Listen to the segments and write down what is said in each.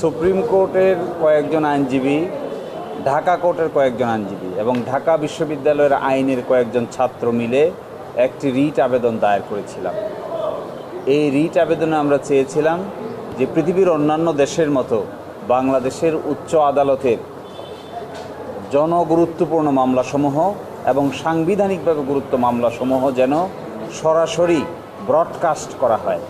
Supreme কোর্টের কয়েকজন আইনজীবী, ঢাকা কোর্টের কয়েকজন আইনজীবী এবং ঢাকা বিশ্ববিদ্যালয়ের আইনের কয়েকজন ছাত্র মিলে একটি রিট আবেদন দায়ের করেছিলাম। এই রিট আবেদনে আমরা চেয়েছিলাম যে পৃথিবীর অন্যান্য দেশের মতো বাংলাদেশের উচ্চ আদালতের জনগুরুত্বপূর্ণ মামলাসমূহ এবং সাংবিধানিকভাবে গুরুত্ব মামলাসমূহ যেন সরাসরি ব্রডকাস্ট করা হয়,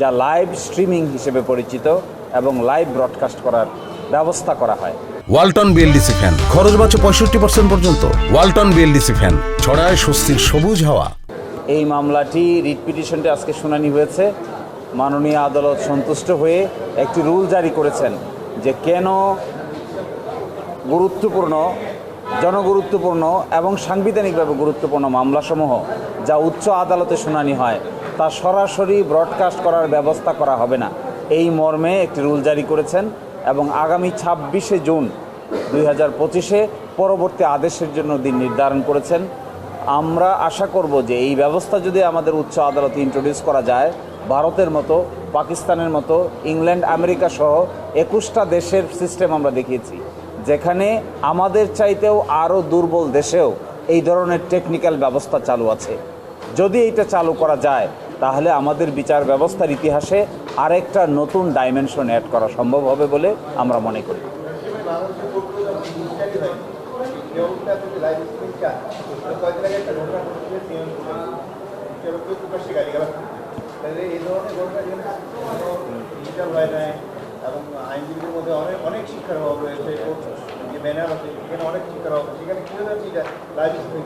যা লাইভ স্ট্রিমিং হিসেবে পরিচিত এবং লাইভ ব্রডকাস্ট করার ব্যবস্থা করা হয়। Walton BLDC fan. খরচ বাঁচে পঁয়ষট্টি পার্সেন্ট পর্যন্ত। Walton BLDC fan. ছড়ায় স্বস্তির সবুজ হাওয়া। এই মামলাটি রিট পিটিশনটি আজকে শুনানি হয়েছে। মাননীয় আদালত সন্তুষ্ট হয়ে একটি রুল জারি করেছেন যে কেন গুরুত্বপূর্ণ জনগুরুত্বপূর্ণ এবং সাংবিধানিকভাবে গুরুত্বপূর্ণ মামলাসমূহ যা উচ্চ আদালতে শুনানি হয় তা সরাসরি ব্রডকাস্ট করার ব্যবস্থা করা হবে না। এই মর্মে একটি রুল জারি করেছেন এবং আগামী ছাব্বিশে জুন দুই হাজার পঁচিশে পরবর্তী আদেশের জন্য দিন নির্ধারণ করেছেন। আমরা আশা করব যে এই ব্যবস্থা যদি আমাদের উচ্চ আদালতে ইন্ট্রোডিউস করা যায়, ভারতের মতো, পাকিস্তানের মতো, ইংল্যান্ড, আমেরিকা সহ একুশটা দেশের সিস্টেম আমরা দেখিয়েছি, যেখানে আমাদের চাইতেও আরও দুর্বল দেশেও এই ধরনের টেকনিক্যাল ব্যবস্থা চালু আছে। যদি এইটা চালু করা যায়, তাহলে আমাদের বিচার ব্যবস্থার ইতিহাসে আরেকটা নতুন ডাইমেনশন অ্যাড করা সম্ভব হবে বলে আমরা মনে করি। এবং আইনজীবীদের মধ্যে অনেক অনেক শিক্ষার অভাব রয়েছে যে ব্যানার আছে সেখানে অনেক শিক্ষার অভাব সেখানে কীভাবে আপনি লাইভ স্ট্রিমিং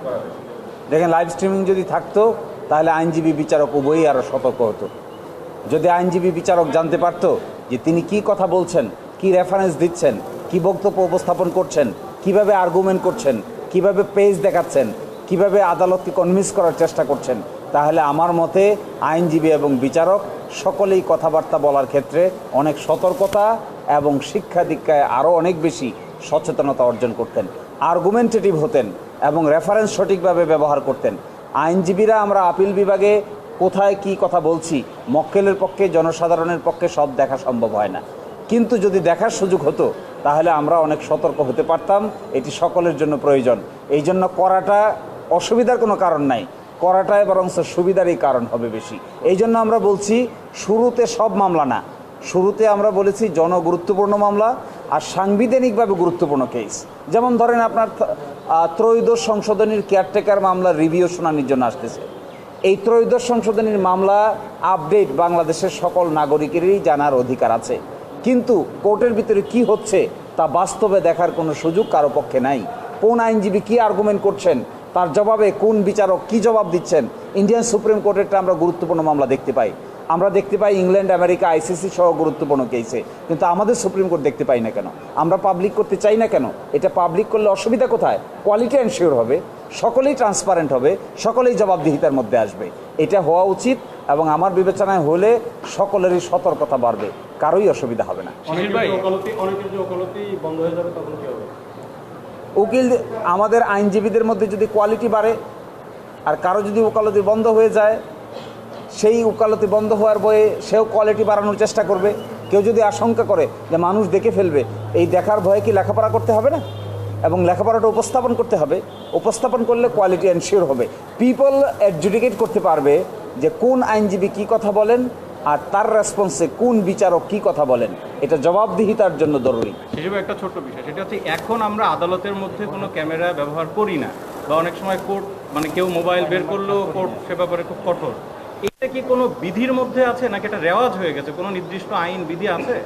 দেখেন লাইভ স্ট্রিমিং যদি থাকতো তাহলে আইনজীবী বিচারক উভয়ই আরও সতর্ক হতো। যদি আইনজীবী বিচারক জানতে পারতো যে তিনি কি কথা বলছেন, কি রেফারেন্স দিচ্ছেন, কি বক্তব্য উপস্থাপন করছেন, কীভাবে আর্গুমেন্ট করছেন, কীভাবে পেজ দেখাচ্ছেন, কীভাবে আদালতকে কনভিন্স করার চেষ্টা করছেন, তাহলে আমার মতে আইনজীবী এবং বিচারক সকলেই কথাবার্তা বলার ক্ষেত্রে অনেক সতর্কতা এবং শিক্ষা দীক্ষায় আরও অনেক বেশি সচেতনতা অর্জন করতেন আর্গুমেন্টেটিভ হতেন এবং রেফারেন্স সঠিকভাবে ব্যবহার করতেন। আইনজীবীরা আমরা আপিল বিভাগে কোথায় কি কথা বলছি, মক্কেলের পক্ষে, জনসাধারণের পক্ষে সব দেখা সম্ভব হয় না। কিন্তু যদি দেখার সুযোগ হতো, তাহলে আমরা অনেক সতর্ক হতে পারতাম, এটি সকলের জন্য প্রয়োজন। এই জন্য করাটা অসুবিধার কোনো কারণ নাই। করাটাই বরং সুবিধারই কারণ হবে বেশি। এই জন্য আমরা বলছি, শুরুতে সব মামলা না। শুরুতে আমরা বলেছি, জনগুরুত্বপূর্ণ মামলা আর সাংবিধানিকভাবে গুরুত্বপূর্ণ কেস। যেমন ধরেন আপনার ত্রয়োদশ সংশোধনীর কেয়ারটেকার মামলার রিভিউ শুনানির জন্য আসতেছে। এই ত্রয়োদশ সংশোধনীর মামলা আপডেট বাংলাদেশের সকল নাগরিকেরই জানার অধিকার আছে। কিন্তু কোর্টের ভিতরে কি হচ্ছে তা বাস্তবে দেখার কোনো সুযোগ কারও পক্ষে নাই। কোন আইনজীবী কি আর্গুমেন্ট করছেন, তার জবাবে কোন বিচারক কি জবাব দিচ্ছেন ইন্ডিয়ান সুপ্রিম কোর্টেরটা আমরা গুরুত্বপূর্ণ মামলা দেখতে পাই। আমরা দেখতে পাই ইংল্যান্ড আমেরিকা আইসিসি সহ গুরুত্বপূর্ণ কেসে কিন্তু আমাদের সুপ্রিম কোর্ট দেখতে পাই না কেন? আমরা পাবলিক করতে চাই না কেন? এটা পাবলিক করলে অসুবিধা কোথায়? কোয়ালিটি এনশিওর হবে সকলেই ট্রান্সপারেন্ট হবে সকলেই জবাবদিহিতার মধ্যে আসবে। এটা হওয়া উচিত এবং আমার বিবেচনায় হলে সকলেরই সতর্কতা বাড়বে কারোই অসুবিধা হবে না। অনেকের যে ওকালতি অনেকের যে ওকালতি বন্ধ হয়ে যাবে তখন কি হবে? উকিল আমাদের আইনজীবীদের মধ্যে যদি কোয়ালিটি বাড়ে আর কারও যদি ওকালতি বন্ধ হয়ে যায় সেই উকালতি বন্ধ হওয়ার বয়ে সেও কোয়ালিটি বাড়ানোর চেষ্টা করবে। কেউ যদি আশঙ্কা করে যে মানুষ দেখে ফেলবে, এই দেখার ভয়ে কি লেখাপড়া করতে হবে না? এবং লেখাপড়াটা উপস্থাপন করতে হবে। উপস্থাপন করলে কোয়ালিটি এনশিওর হবে। পিপল অ্যাডজুডিকেট করতে পারবে যে কোন আইনজীবী কি কথা বলেন আর তার রেসপন্সে কোন বিচারক কি কথা বলেন। এটা জবাবদিহিতার জন্য জরুরি। হিসেবে একটা ছোট্ট বিষয়। সেটা হচ্ছে এখন আমরা আদালতের মধ্যে কোনো ক্যামেরা ব্যবহার করি না। বা অনেক সময় কোর্ট মানে কেউ মোবাইল বের করলেও কোর্ট সে ব্যাপারে খুব কঠোর। এটা কি কোনো বিধির মধ্যে আছে নাকি এটা রেওয়াজ হয়ে গেছে? কোনো নির্দিষ্ট আইন, বিধি আছে?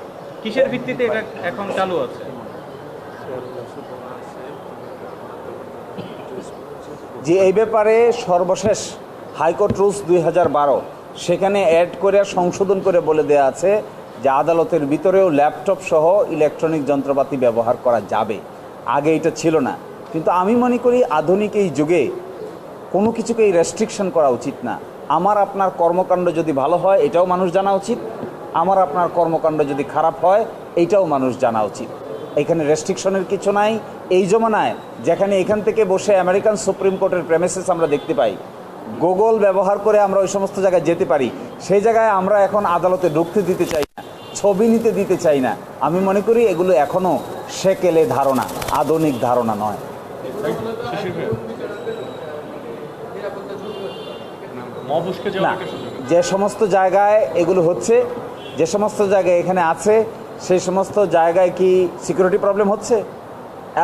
কিসের ভিত্তিতে এটা এখন চালু আছে? যে এই ব্যাপারে সর্বশেষ হাইকোর্ট রুলস দুই সেখানে অ্যাড করে, সংশোধন করে বলে দেওয়া আছে যে আদালতের ভিতরেও ল্যাপটপ সহ ইলেকট্রনিক যন্ত্রপাতি ব্যবহার করা যাবে। আগে এটা ছিল না। কিন্তু আমি মনে করি আধুনিক এই যুগে কোনো কিছুকেই রেস্ট্রিকশন করা উচিত না। আমার আপনার কর্মকাণ্ড যদি ভালো হয়, এটাও মানুষ জানা উচিত। আমার আপনার কর্মকাণ্ড যদি খারাপ হয় এইটাও মানুষ জানা উচিত। এখানে রেস্ট্রিকশনের কিছু নাই। এই জমানায় যেখানে এখান থেকে বসে আমেরিকান সুপ্রিম কোর্টের প্রেমেসেস আমরা দেখতে পাই গুগল ব্যবহার করে আমরা ওই সমস্ত জায়গায় যেতে পারি। সেই জায়গায় আমরা এখন আদালতে ঢুকতে দিতে চাই না, ছবি নিতে দিতে চাই না। আমি মনে করি এগুলো এখনও সেকেলে ধারণা, আধুনিক ধারণা নয়। না যে সমস্ত জায়গায় এগুলো হচ্ছে যে সমস্ত জায়গায় এখানে আছে সেই সমস্ত জায়গায় কি সিকিউরিটি প্রবলেম হচ্ছে?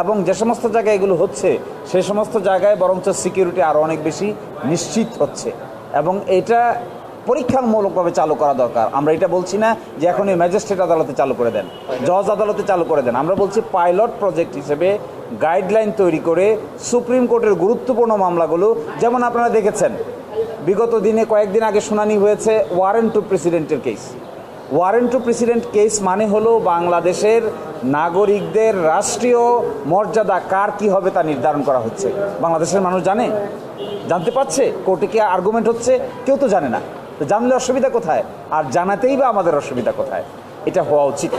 এবং যে সমস্ত জায়গায় এগুলো হচ্ছে সেই সমস্ত জায়গায় বরঞ্চ সিকিউরিটি আরও অনেক বেশি নিশ্চিত হচ্ছে। এবং এটা পরীক্ষামূলকভাবে চালু করা দরকার। আমরা এটা বলছি না যে এখন এই ম্যাজিস্ট্রেট আদালতে চালু করে দেন জজ আদালতে চালু করে দেন। আমরা বলছি পাইলট প্রজেক্ট হিসেবে গাইডলাইন তৈরি করে সুপ্রিম কোর্টের গুরুত্বপূর্ণ মামলাগুলো যেমন আপনারা দেখেছেন বিগত দিনে কয়েকদিন আগে শুনানি হয়েছে ওয়ারেন্ট টু প্রেসিডেন্টের case. Warrant to president case মানে হলো বাংলাদেশের নাগরিকদের রাষ্ট্রীয় মর্যাদা কার কি হবে তা নির্ধারণ করা হচ্ছে। বাংলাদেশের মানুষ জানে? জানতে পারছে? কোর্টে কি আর্গুমেন্ট হচ্ছে? কেউ তো জানে না। তো জানলে অসুবিধা কোথায়? আর জানাতেই বা আমাদের অসুবিধা কোথায়? এটা হওয়া উচিত।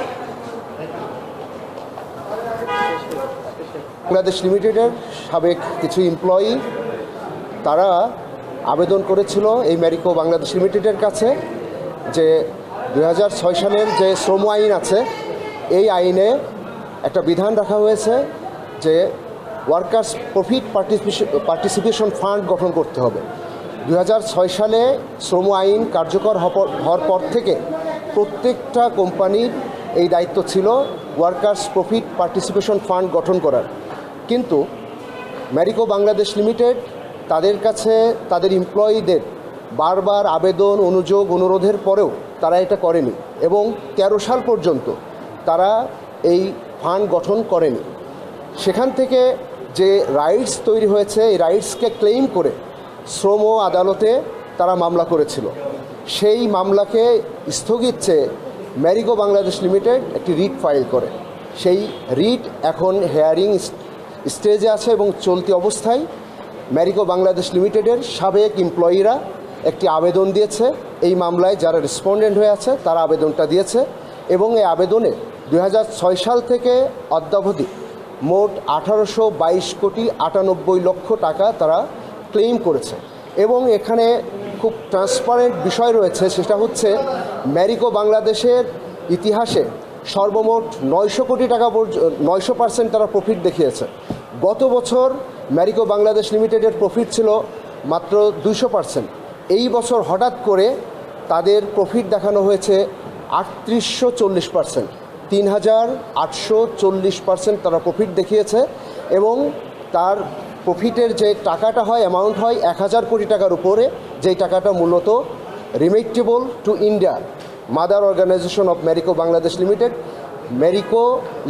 বাংলাদেশ লিমিটেডের সাবেক কিছু এমপ্লয়ি তারা আবেদন করেছিল এই ম্যারিকো বাংলাদেশ লিমিটেডের কাছে যে দু হাজার ছয় সালের যে শ্রম আইন আছে, এই আইনে একটা বিধান রাখা হয়েছে যে ওয়ার্কার্স প্রফিট পার্টিসিপেশন ফান্ড গঠন করতে হবে। দু হাজার ছয় সালে শ্রম আইন কার্যকর হওয়ার পর থেকে প্রত্যেকটা কোম্পানির এই দায়িত্ব ছিল ওয়ার্কার্স প্রফিট পার্টিসিপেশন ফান্ড গঠন করার। কিন্তু ম্যারিকো বাংলাদেশ লিমিটেড তাদের কাছে তাদের এমপ্লয়ীদের বারবার আবেদন, অনুযোগ, অনুরোধের পরেও তারা এটা করেনি এবং তেরো সাল পর্যন্ত তারা এই ফান্ড গঠন করেনি। সেখান থেকে যে রাইটস তৈরি হয়েছে, এই রাইটসকে ক্লেইম করে শ্রম আদালতে তারা মামলা করেছিল। সেই মামলাকে স্থগিত চেয়ে ম্যারিগো বাংলাদেশ লিমিটেড একটি রিট ফাইল করে। সেই রিট এখন হেয়ারিং স্টেজে আছে এবং চলতি অবস্থায় ম্যারিগো বাংলাদেশ লিমিটেডের সাবেক এমপ্লয়িরা একটি আবেদন দিয়েছে। এই মামলায় যারা রেসপন্ডেন্ট হয়ে আছে, তারা আবেদনটা দিয়েছে এবং এই আবেদনে দু হাজার ছয় সাল থেকে অদ্যাবধি মোট আঠারোশো বাইশ কোটি আটানব্বই লক্ষ টাকা তারা ক্লেম করেছে। এবং এখানে খুব ট্রান্সপারেন্ট বিষয় রয়েছে, সেটা হচ্ছে ম্যারিকো বাংলাদেশের ইতিহাসে সর্বমোট নয়শো কোটি টাকা নয়শো পার্সেন্ট তারা প্রফিট দেখিয়েছে। গত বছর ম্যারিকো বাংলাদেশ লিমিটেডের প্রফিট ছিল মাত্র দুইশো পার্সেন্ট এই বছর হঠাৎ করে তাদের প্রফিট দেখানো হয়েছে আটত্রিশশো চল্লিশ পার্সেন্ট তিন হাজার আটশো চল্লিশ পার্সেন্ট তারা প্রফিট দেখিয়েছে এবং তার প্রফিটের যে টাকাটা হয় অ্যামাউন্ট হয় এক হাজার কোটি টাকার উপরে। যেই টাকাটা মূলত remittable to India mother organisation of Marico Bangladesh limited, Marico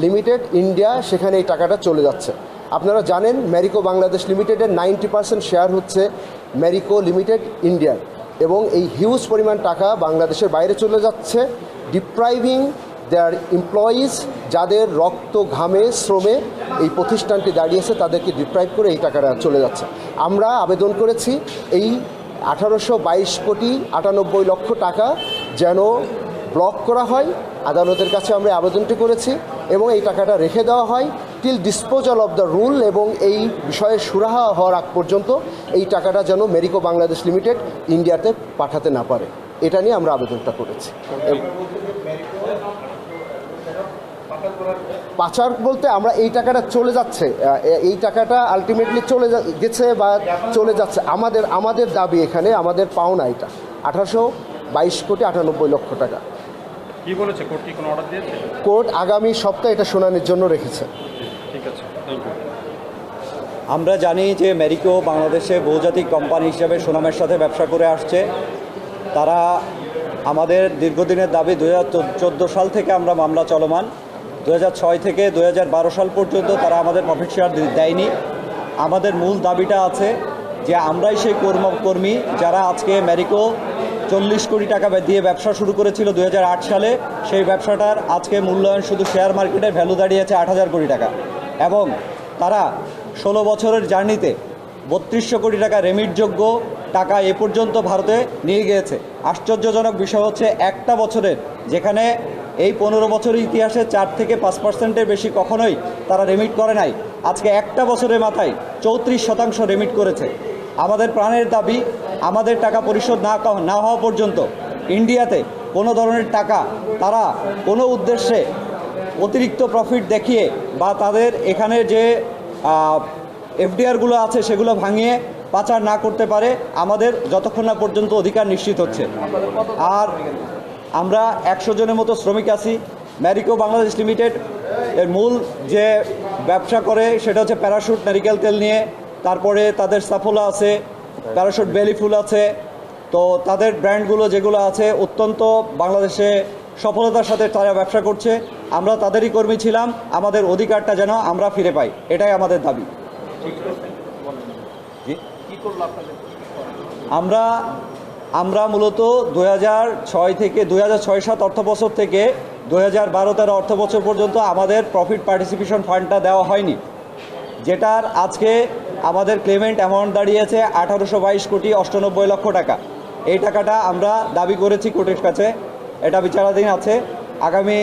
limited India, সেখানে এই টাকাটা চলে যাচ্ছে। আপনারা জানেন ম্যারিকো বাংলাদেশ লিমিটেডের নাইনটি পার্সেন্ট শেয়ার হচ্ছে ম্যারিকো লিমিটেড ইন্ডিয়ার এবং এই হিউজ পরিমাণ টাকা বাংলাদেশের বাইরে চলে যাচ্ছে। ডিপ্রাইভিং দেয়ার এমপ্লয়িজ যাদের রক্ত ঘামে, শ্রমে এই প্রতিষ্ঠানটি দাঁড়িয়েছে, তাদেরকে ডিপ্রাইভ করে এই টাকাটা চলে যাচ্ছে। আমরা আবেদন করেছি এই আঠারোশো বাইশ কোটি আটানব্বই লক্ষ টাকা যেন ব্লক করা হয়। আদালতের কাছে আমরা আবেদনটি করেছি এবং এই টাকাটা রেখে দেওয়া হয়। Till disposal of the rule এবং এই বিষয়ে সুরাহা হওয়ার আগ পর্যন্ত এই টাকাটা যেন মেরিকো বাংলাদেশ লিমিটেড ইন্ডিয়াতে পাঠাতে না পারে। এটা নিয়ে আমরা আবেদনটা করেছি। পাচার বলতে আমরা এই টাকাটা চলে যাচ্ছে এই টাকাটা আলটিমেটলি চলে গেছে বা চলে যাচ্ছে। আমাদের আমাদের দাবি এখানে আমাদের পাওনা এটা। আঠারোশো বাইশ কোটি আটানব্বই লক্ষ টাকা। কি বলেছে? কোর্ট কি কোনো অর্ডার দিয়েছে? কোর্ট আগামী সপ্তাহে এটা শুনানির জন্য রেখেছে। আমরা জানি যে মেরিকো বাংলাদেশে বহুজাতিক কোম্পানি হিসেবে সুনামের সাথে ব্যবসা করে আসছে। তারা আমাদের দীর্ঘদিনের দাবি দু হাজার চোদ্দ সাল থেকে আমরা মামলা চলমান। দু থেকে দুহাজার বারো সাল পর্যন্ত তারা আমাদের প্রফিট শেয়ার দেয়নি। আমাদের মূল দাবিটা আছে যে আমরাই সেই কর্ম কর্মী যারা আজকে মেরিকো চল্লিশ কোটি টাকা দিয়ে ব্যবসা শুরু করেছিল দু হাজার আট সালে। সেই ব্যবসাটার আজকে মূল্যায়ন শুধু শেয়ার মার্কেটের ভ্যালু দাঁড়িয়েছে আট হাজার কোটি টাকা। এবং তারা ষোলো বছরের জার্নিতে বত্রিশশো কোটি টাকা রেমিটযোগ্য টাকা এ পর্যন্ত ভারতে নিয়ে গিয়েছে। আশ্চর্যজনক বিষয় হচ্ছে, একটা বছরের, যেখানে এই পনেরো বছরের ইতিহাসে চার থেকে পাঁচ পার্সেন্টের বেশি কখনোই তারা রেমিট করে নাই। আজকে একটা বছরের মাথায় চৌত্রিশ শতাংশ রেমিট করেছে। আমাদের প্রাণের দাবি, আমাদের টাকা পরিশোধ না না হওয়া পর্যন্ত ইন্ডিয়াতে কোনো ধরনের টাকা তারা কোনো উদ্দেশ্যে অতিরিক্ত প্রফিট দেখিয়ে বা তাদের এখানে যে এফডিআরগুলো আছে সেগুলো ভাঙিয়ে পাচার না করতে পারে, আমাদের যতক্ষণ না পর্যন্ত অধিকার নিশ্চিত হচ্ছে। আর আমরা একশো জনের মতো শ্রমিক আছি। ম্যারিকো বাংলাদেশ লিমিটেড এর মূল যে ব্যবসা করে সেটা হচ্ছে প্যারাশুট নারিকেল তেল নিয়ে। তারপরে তাদের সাফোলা আছে প্যারাশুট বেলি ফুল আছে। তো তাদের ব্র্যান্ডগুলো যেগুলো আছে, অত্যন্ত বাংলাদেশে সফলতার সাথে তারা ব্যবসা করছে। আমরা তাদেরই কর্মী ছিলাম, আমাদের অধিকারটা যেন আমরা ফিরে পাই, এটাই আমাদের দাবি। আমরা আমরা মূলত দু ছয় থেকে দু হাজার ছয় সাত অর্থ বছর থেকে দু হাজার বারো তেরো অর্থ বছর পর্যন্ত আমাদের প্রফিট পার্টিসিপেশন ফান্ডটা দেওয়া হয়নি। যেটার আজকে আমাদের ক্লেমেন্ট অ্যামাউন্ট দাঁড়িয়েছে আঠারোশো বাইশ কোটি অষ্টানব্বই লক্ষ টাকা। এই টাকাটা আমরা দাবি করেছি কোর্টের কাছে, এটা বিচারাধীন আছে। আগামী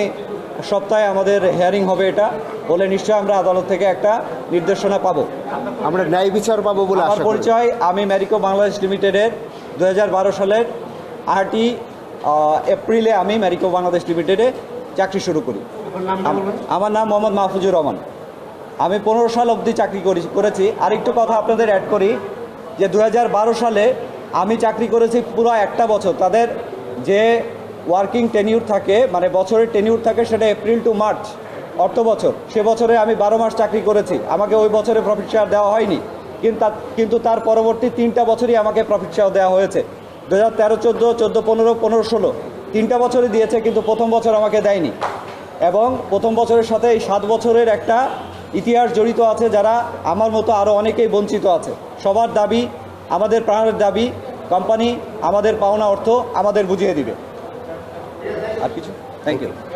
সপ্তাহে আমাদের হেয়ারিং হবে এটা বলে নিশ্চয় আমরা আদালত থেকে একটা নির্দেশনা পাবো। আমরা ন্যায় বিচার পাবো বলে আমার পরিচয় আমি ম্যারিকো বাংলাদেশ লিমিটেডের দু হাজার বারো সালের আটই এপ্রিলে আমি ম্যারিকো বাংলাদেশ লিমিটেডে চাকরি শুরু করি। আমার নাম মোহাম্মদ মাহফুজুর রহমান। আমি পনেরো সাল অবধি চাকরি করি করেছি। আরেকটু কথা আপনাদের অ্যাড করি যে দু হাজার বারো সালে আমি চাকরি করেছি পুরো একটা বছর। তাদের যে ওয়ার্কিং টেনিউর থাকে মানে বছরের টেনিউর থাকে সেটা এপ্রিল টু মার্চ অর্থ বছর। সে বছরে আমি বারো মাস চাকরি করেছি, আমাকে ওই বছরে প্রফিট শেয়ার দেওয়া হয়নি। কিন্তু কিন্তু তার পরবর্তী তিনটা বছরই আমাকে প্রফিট শেয়ার দেওয়া হয়েছে। দু হাজার তেরো, চোদ্দ চোদ্দ, পনেরো পনেরো, ষোলো, তিনটা বছরই দিয়েছে, কিন্তু প্রথম বছর আমাকে দেয়নি। এবং প্রথম বছরের সাথে এই সাত বছরের একটা ইতিহাস জড়িত আছে যারা আমার মতো আরও অনেকেই বঞ্চিত আছে। সবার দাবি, আমাদের প্রাণের দাবি কোম্পানি আমাদের পাওনা অর্থ আমাদের বুঝিয়ে দিবে। আর কিছু থ্যাংক ইউ